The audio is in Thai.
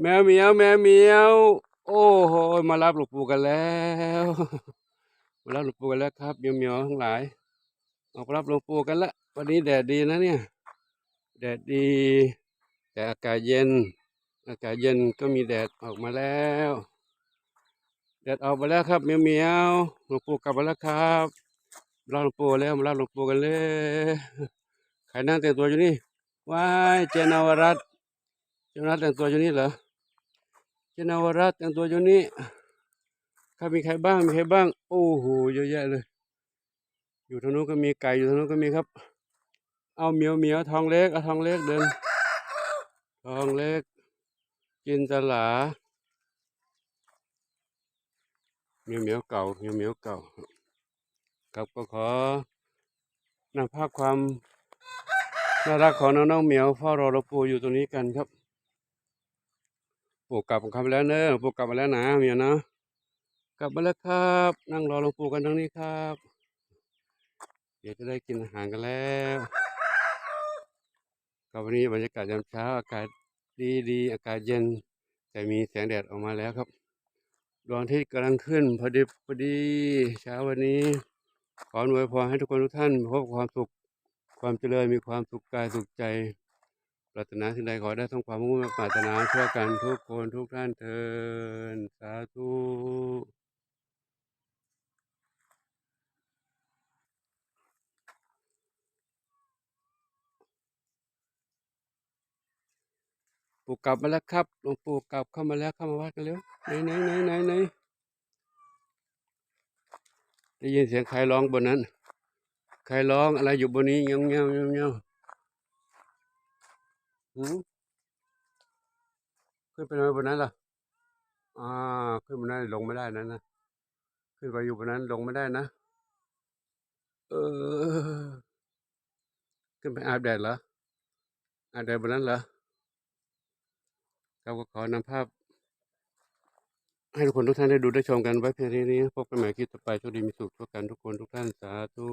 แมวเหมียวแมวเหมียว โอ้โหมารับหลวงปู่กันแล้ว มารับหลวงปู่กันแล้วครับเหมียวเหมียวทั้งหลายออกรับหลวงปู่กันละวันนี้แดดดีนะเนี่ยแดดดี แต่อากาศเย็น อากาศเย็นก็มีแดดออกมาแล้วแดดออกมาแล้วครับเหมียวเหมียวหลวงปู่กลับมาแล้วครับรับหลวงปู่แล้วมารับหลวงปู่กันเลยใครนั่งแต่งตัวอยู่นี่ว้ายเจนาวรัตเจนาวรัตแต่งตัวอยู่นี่เหรอ เจนาวรัตน์แต่งตัวอยู่นี่ครับมีใครบ้างมีใครบ้าง โอ้โหเยอะแยะเลย อยู่ทางนู้นก็มีไก่อยู่ทางนู้นก็มีครับ เอาเหมียวเหมียวทองเล็กเอาทองเล็กเดินทองเล็ก กินตลาเหมียวเหมียวเก่าเหมียวเหมียวเก่า ครับก็ขอนำภาพความน่ารักของน้องๆเหมียวเฝ้ารอหลวงปู่อยู่ตรงนี้กันครับ ปู่กลับของเขาไปแล้วเนอะหลวงปู่กลับมาแล้วนะเมียเนาะกลับมาแล้วครับ นั่งรอหลวงปู่กันตรงนี้ครับ เดี๋ยวจะได้กินอาหารกันแล้วครับวันนี้บรรยากาศยามเช้าอากาศดีดีอากาศเย็น แต่มีแสงแดดออกมาแล้วครับดวงอาทิตย์กำลังขึ้นพอดีพอดีเช้าวันนี้ ขออวยพรให้ทุกคนทุกท่านพบความสุขความเจริญมีความสุขกายสุขใจ ปรารถนาสิ่งใดขอได้ทั้งความมุ่งมั่นปรารถนาช่วยกันทุกคนทุกท่านเทินสาธุปู่กลับมาแล้วครับหลวงปู่กลับเข้ามาแล้วเข้ามาวัดกันเร็วไหนไหนไหนไหนไหนได้ยินเสียงใครร้องบนนั้น ใครร้องอะไรอยู่บนนี้เงี้ยวเงี้ยวเงี้ยวเงี้ยว หืมขึ้นไปทำไมบนนั้นล่ะ อ่า ขึ้นบนนั้นลงไม่ได้นั้นนะขึ้นไปอยู่บนนั้นลงไม่ได้นะ เออ ขึ้นไปอาบแดดเหรอ อาบแดดบนนั้นเหรอเราก็ขอนำภาพ ให้ทุกคนทุกท่านได้ดูได้ชมกันไว้เพียงเท่านี้พบกันใหม่คลิปต่อไปโชคดีมีสุขทุกกันทุกคนทุกท่านสาธุ